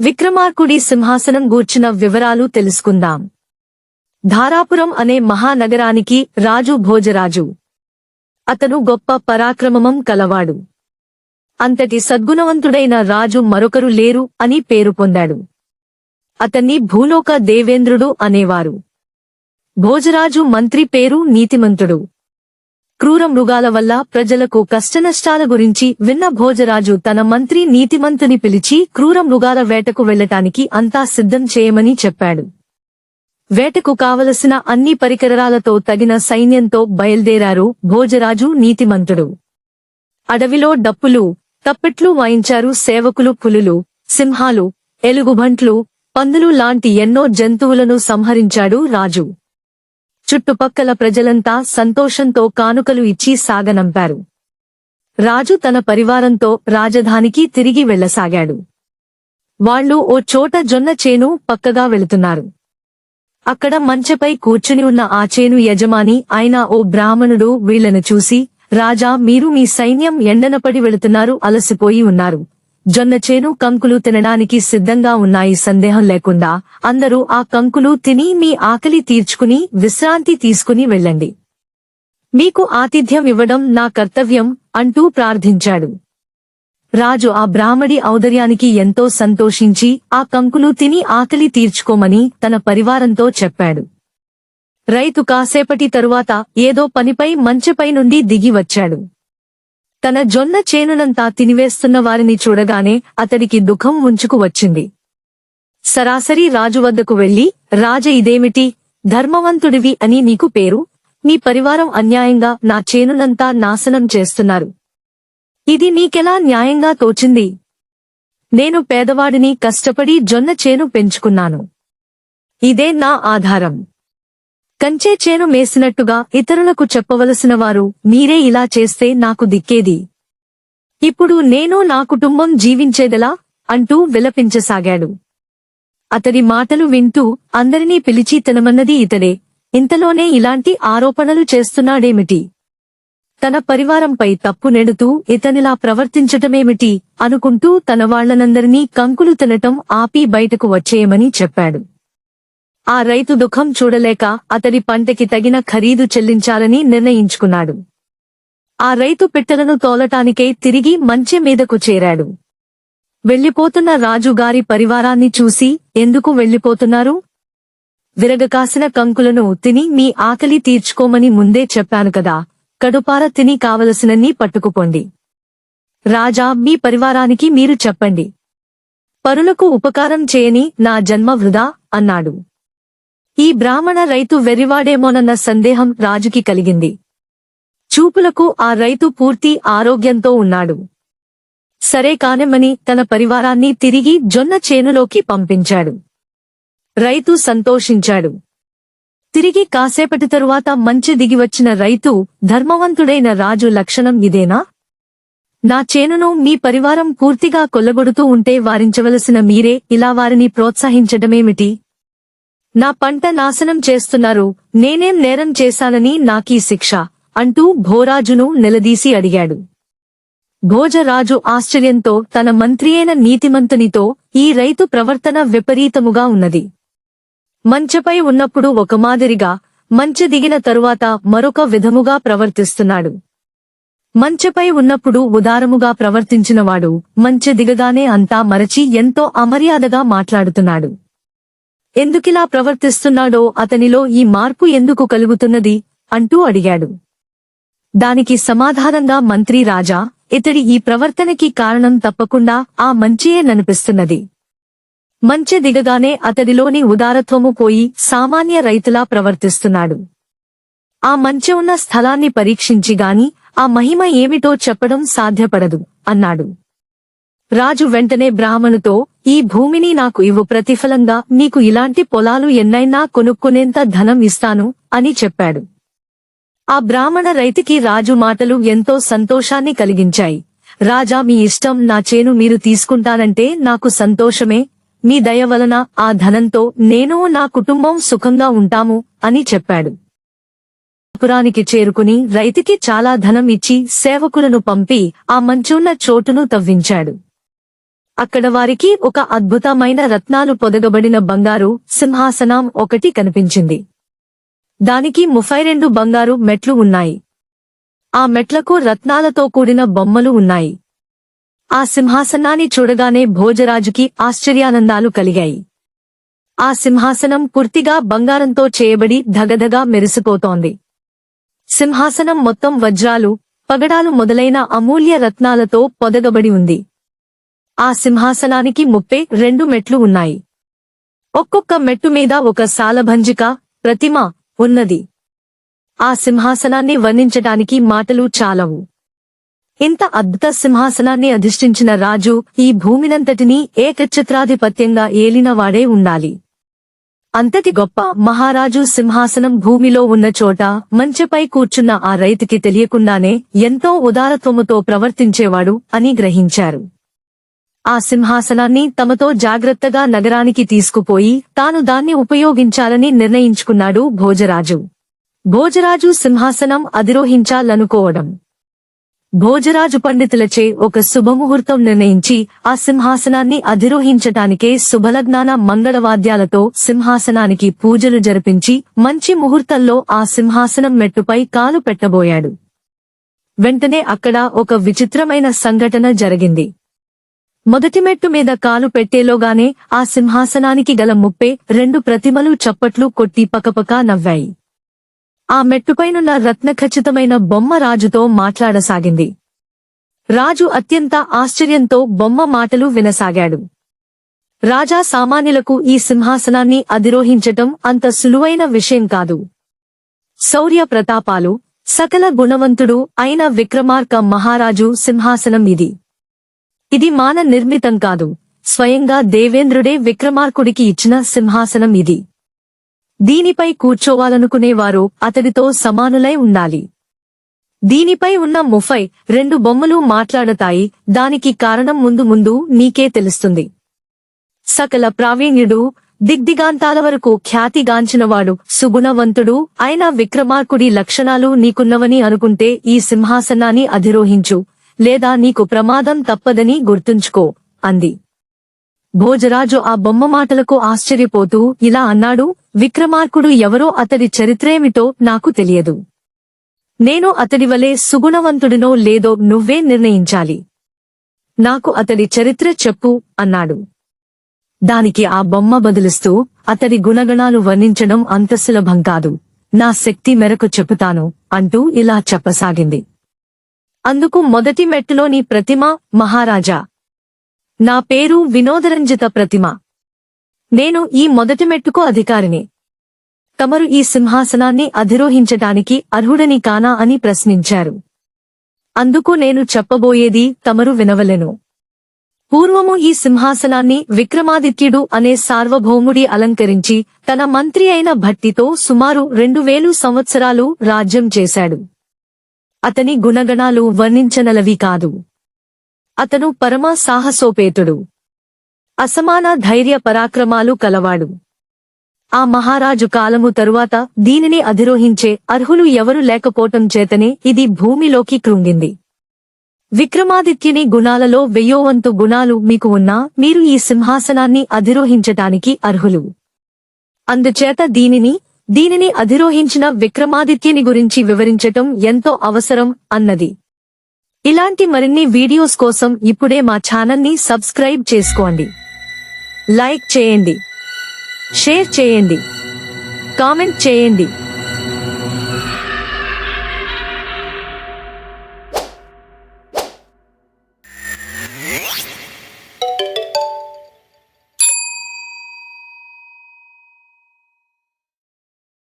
విక్రమార్కుడి సింహాసనం గూర్చిన వివరాలు తెలుసుకుందాం. ధారాపురం అనే మహానగరానికి రాజు భోజరాజు. అతను గొప్ప పరాక్రమమం కలవాడు. అంతటి సద్గుణవంతుడైన రాజు మరొకరు లేరు అని పేరు పొందాడు. అతన్ని భూలోక దేవేంద్రుడు అనేవారు. భోజరాజు మంత్రి పేరు నీతిమంతుడు. క్రూర మృగాల వల్ల ప్రజలకు కష్టనష్టాల గురించి విన్న భోజరాజు తన మంత్రి నీతిమంతుని పిలిచి క్రూర మృగాల వేటకు వెళ్ళటానికి అంతా సిద్ధం చేయమని చెప్పాడు. వేటకు కావలసిన అన్ని పరికరాలతో తగిన సైన్యంతో బయల్దేరారు భోజరాజు నీతిమంతుడు. అడవిలో డప్పులు తప్పెట్లు వాయించారు సేవకులు పులులు సింహాలు ఎలుగుబంట్లు పందులు లాంటి ఎన్నో జంతువులను సంహరించాడు రాజు. చుట్టుపక్కల ప్రజలంతా సంతోషంతో కానుకలు ఇచ్చి సాగనంపారు. రాజు తన పరివారంతో రాజధానికి తిరిగి వెళ్ళసాగాడు వాళ్ళు ఓ చోట జొన్న చేను పక్కగా వెళుతున్నారు. అక్కడ మంచెపై కూర్చుని ఉన్న ఆ చేను యజమాని అయిన ఓ బ్రాహ్మణుడు వీళ్ళను చూసి రాజా మీరు మీ సైన్యం ఎండనపడి వెళుతున్నారు అలసిపోయి ఉన్నారు. జొన్న చేను కంకులు తినడానికి సిద్ధంగా ఉన్నాయి సందేహం లేకుండా అందరూ ఆ కంకులు తిని మీ ఆకలి తీర్చుకుని విశ్రాంతి తీసుకుని వెళ్ళండి. మీకు ఆతిథ్యం ఇవ్వడం నా కర్తవ్యం అంటూ ప్రార్థించాడు. రాజు ఆ బ్రాహ్మడి ఔదర్యానికి ఎంతో సంతోషించి ఆ కంకులు తిని ఆకలి తీర్చుకోమని తన పరివారంతో చెప్పాడు. రైతు కాసేపటి తరువాత ఏదో పనిపై మంచెపై నుండి దిగి వచ్చాడు. తన జొన్న చేనునంతా తినివేస్తున్న వారిని చూడగానే అతడికి దుఃఖం ఉంచుకు వచ్చింది. సరాసరి రాజు వద్దకు వెళ్ళి రాజ ఇదేమిటి? ధర్మవంతుడివి అని నీకు పేరు? నీ పరివారం అన్యాయంగా నా చేనునంతా నాశనం చేస్తున్నారు. ఇది నీకెలా న్యాయంగా తోచింది? నేను పేదవాడిని కష్టపడి జొన్న చేను పెంచుకున్నాను. ఇదే నా ఆధారం. కంచే చేను మేసినట్టుగా ఇతరులకు చెప్పవలసిన వారు మీరే ఇలా చేస్తే నాకు దిక్కేది. ఇప్పుడు నేను నా కుటుంబం జీవించేదెలా? అంటూ విలపించసాగాడు. అతడి మాటలు వింటూ అందరినీ పిలిచి తినమన్నది ఇతడే. ఇంతలోనే ఇలాంటి ఆరోపణలు చేస్తున్నాడేమిటి? తన పరివారంపై తప్పు నెడుతూ ఇతనిలా ప్రవర్తించటమేమిటి అనుకుంటూ తన వాళ్ళనందరినీ కంకులు తినటం ఆపి బయటకు వచ్చేయమని చెప్పాడు. ఆ రైతు దుఃఖం చూడలేక అతడి పంటకి తగిన ఖరీదు చెల్లించాలని నిర్ణయించుకున్నాడు. ఆ రైతు పిట్టలను తోలటానికే తిరిగి మంచె మీదకు చేరాడు. వెళ్ళిపోతున్న రాజుగారి పరివారాన్ని చూసి ఎందుకు వెళ్ళిపోతున్నారు విరగకాసిన కంకులను తిని మీ ఆకలి తీర్చుకోమని ముందే చెప్పాను కదా కడుపార తిని కావలసినన్ని పట్టుకుపోండి. రాజా మీ పరివారానికి మీరు చెప్పండి. పరులకు ఉపకారం చేయని నా జన్మ వృధా అన్నాడు. ఈ బ్రాహ్మణ రైతు వెర్రివాడేమోనన్న సందేహం రాజుకి కలిగింది. చూపులకు ఆ రైతు పూర్తి ఆరోగ్యంతో ఉన్నాడు. సరే కానిమ్మని తన పరివారాన్ని తిరిగి జొన్న చేనులోకి పంపించాడు. రైతు సంతోషించాడు. తిరిగి కాసేపటి తరువాత మంచి దిగివచ్చిన రైతు ధర్మవంతుడైన రాజు లక్షణం ఇదేనా? నా చేనును మీ పరివారం పూర్తిగా కొల్లగొడుతూ ఉంటే వారించవలసిన మీరే ఇలా వారిని ప్రోత్సహించడమేమిటి నా పంట నాశనం చేస్తున్నారు నేనేం నేరం చేశానని నాకీ శిక్ష అంటూ భోరాజును నిలదీసి అడిగాడు. భోజరాజు ఆశ్చర్యంతో తన మంత్రియైన నీతిమంతునితో ఈ రైతు ప్రవర్తన విపరీతముగా ఉన్నది. మంచపై ఉన్నప్పుడు ఒక మాదిరిగా మంచె దిగిన తరువాత మరొక విధముగా ప్రవర్తిస్తున్నాడు. మంచపై ఉన్నప్పుడు ఉదారముగా ప్రవర్తించినవాడు మంచె దిగగానే అంతా మరచి ఎంతో అమర్యాదగా మాట్లాడుతున్నాడు. ఎందుకిలా ప్రవర్తిస్తున్నాడో అతనిలో ఈ మార్పు ఎందుకు కలుగుతున్నది? అంటూ అడిగాడు. దానికి సమాధానంగా మంత్రి రాజా ఇతడి ఈ ప్రవర్తనకి కారణం తప్పకుండా ఆ మంచియే ననిపిస్తున్నది. మంచె దిగగానే అతడిలోని ఉదారత్వము పోయి సామాన్య రైతులా ప్రవర్తిస్తున్నాడు. ఆ మంచె ఉన్న స్థలాన్ని పరీక్షించి గాని ఆ మహిమ ఏమిటో చెప్పడం సాధ్యపడదు అన్నాడు. రాజు వెంటనే బ్రాహ్మణుతో ఈ భూమిని నాకు ఇవ్వు ప్రతిఫలంగా నీకు ఇలాంటి పొలాలు ఎన్నైనా కొనుక్కునేంత ధనం ఇస్తాను అని చెప్పాడు. ఆ బ్రాహ్మణ రైతుకి రాజు మాటలు ఎంతో సంతోషాన్ని కలిగించాయి. రాజా మీ ఇష్టం నా చేను మీరు తీసుకుంటానంటే నాకు సంతోషమే మీ దయ వలన ఆ ధనంతో నేను నా కుటుంబం సుఖంగా ఉంటాము అని చెప్పాడు. పురానికి చేరుకుని రైతుకి చాలా ధనం ఇచ్చి సేవకులను పంపి ఆ మంచున్న చోటును తవ్వించాడు. అక్కడ వారికి ఒక అద్భుతమైన రత్నాలు పొదగబడిన బంగారు సింహాసనం ఒకటి కనిపించింది. దానికి ముఫై రెండు బంగారు మెట్లు ఉన్నాయి. ఆ మెట్లకు రత్నాలతో కూడిన బొమ్మలు ఉన్నాయి. ఆ సింహాసనాన్ని చూడగానే భోజరాజుకి ఆశ్చర్యానందాలు కలిగాయి. ఆ సింహాసనం పూర్తిగా బంగారంతో చేయబడి ధగధగా మెరిసిపోతోంది. సింహాసనం మొత్తం వజ్రాలు పగడాలు మొదలైన అమూల్య రత్నాలతో పొదగబడి ఉంది. ఆ సింహాసనానికి ముప్పై రెండు మెట్లు ఉన్నాయి. ఒక్కొక్క మెట్టు మీద ఒక సాలభంజిక ప్రతిమ ఉన్నది. ఆ సింహాసనాన్ని వర్ణించటానికి మాటలు చాలవు. ఇంత అద్భుత సింహాసనాన్ని అధిష్ఠించిన రాజు ఈ భూమినంతటినీ ఏకఛత్రాధిపత్యంగా ఏలినవాడే ఉండాలి. అంతటి గొప్ప మహారాజు సింహాసనం భూమిలో ఉన్న చోట మంచెపై కూర్చున్న ఆ రైతుకి తెలియకుండానే ఎంతో ఉదారత్వముతో ప్రవర్తించేవాడు అని గ్రహించారు. ఆ సింహాసనాన్ని తమతో జాగ్రత్తగా నగరానికి తీసుకుపోయి తాను దాన్ని ఉపయోగించాలని నిర్ణయించుకున్నాడు భోజరాజు. భోజరాజు సింహాసనం అధిరోహించాలనుకోవడం. భోజరాజు పండితులచే ఒక శుభముహూర్తం నిర్ణయించి ఆ సింహాసనాన్ని అధిరోహించటానికే శుభలగ్నాన మంగళవాద్యాలతో సింహాసనానికి పూజలు జరిపించి మంచి ముహూర్తంలో ఆ సింహాసనం మెట్టుపై కాలు పెట్టబోయాడు. వెంటనే అక్కడ ఒక విచిత్రమైన సంఘటన జరిగింది. మొదటి మెట్టు మీద కాలు పెట్టేలోగానే ఆ సింహాసనానికి గల ముప్పే రెండు ప్రతిమలు చప్పట్లు కొట్టి పకపకా నవ్వాయి. ఆ మెట్టుపైనున్న రత్నఖచ్చితమైన బొమ్మ రాజుతో మాట్లాడసాగింది. రాజు అత్యంత ఆశ్చర్యంతో బొమ్మ మాటలు వినసాగాడు. రాజా సామాన్యులకు ఈ సింహాసనాన్ని అధిరోహించటం అంత సులువైన విషయం కాదు. శౌర్య ప్రతాపాలు సకల గుణవంతుడు అయిన విక్రమార్క మహారాజు సింహాసనం ఇది. ఇది మాన నిర్మితం కాదు. స్వయంగా దేవేంద్రుడే విక్రమార్కుడికి ఇచ్చిన సింహాసనం ఇది. దీనిపై కూర్చోవాలనుకునేవారు అతడితో సమానులై ఉండాలి. దీనిపై ఉన్న ముఫై రెండు బొమ్మలు మాట్లాడతాయి. దానికి కారణం ముందు ముందు నీకే తెలుస్తుంది. సకల ప్రావీణ్యుడు దిగ్దిగాంతాల వరకు ఖ్యాతిగాంచినవాడు సుగుణవంతుడు అయిన విక్రమార్కుడి లక్షణాలు నీకున్నవని అనుకుంటే ఈ సింహాసనాన్ని అధిరోహించు. లేదా నీకు ప్రమాదం తప్పదని గుర్తుంచుకో అంది. భోజరాజు ఆ బొమ్మ మాటలకు ఆశ్చర్యపోతూ ఇలా అన్నాడు విక్రమార్కుడు ఎవరో అతడి చరిత్రేమిటో నాకు తెలియదు. నేను అతడి వలె సుగుణవంతుడినో లేదో నువ్వే నిర్ణయించాలి. నాకు అతడి చరిత్ర చెప్పు అన్నాడు. దానికి ఆ బొమ్మ బదులుస్తూ అతడి గుణగణాలు వర్ణించడం అంత సులభం కాదు. నా శక్తి మేరకు చెబుతాను అంటూ ఇలా చెప్పసాగింది. అందుకు మొదటి మెట్టులోని ప్రతిమ మహారాజా. నా పేరు వినోదరంజిత ప్రతిమ. నేను ఈ మొదటి మెట్టుకు అధికారిని. తమరు ఈ సింహాసనాన్ని అధిరోహించటానికి అర్హుడని కానా అని ప్రశ్నించారు. అందుకు నేను చెప్పబోయేది తమరు వినవలెను. పూర్వము ఈ సింహాసనాన్ని విక్రమాదిత్యుడు అనే సార్వభౌముడి అలంకరించి తన మంత్రి అయిన భట్టితో సుమారు రెండు వేలు సంవత్సరాలు రాజ్యం చేశాడు. అతని గుణగణాలు వర్ణించనలవి కాదు. అతను పరమ సాహసోపేతుడు. అసమాన ధైర్య పరాక్రమాలు కలవాడు. ఆ మహారాజు కాలము తరువాత దీనిని అధిరోహించే అర్హులు ఎవరు లేకపోవటం చేతనే ఇది భూమిలోకి కృంగింది. విక్రమాదిత్యుని గుణాలలో వెయ్యోవంతు గుణాలు మీకు ఉన్నా మీరు ఈ సింహాసనాన్ని అధిరోహించటానికి అర్హులు. అందుచేత దీనిని దీనిని అధిరోహించిన విక్రమాదిత్యని గురించి వివరించటం ఎంతో అవసరం అన్నది. ఇలాంటి మరిన్ని వీడియోస్ కోసం ఇప్పుడే మా ఛానల్ని సబ్స్క్రైబ్ చేసుకోండి. లైక్ చేయండి. షేర్ చేయండి. కామెంట్ చేయండి.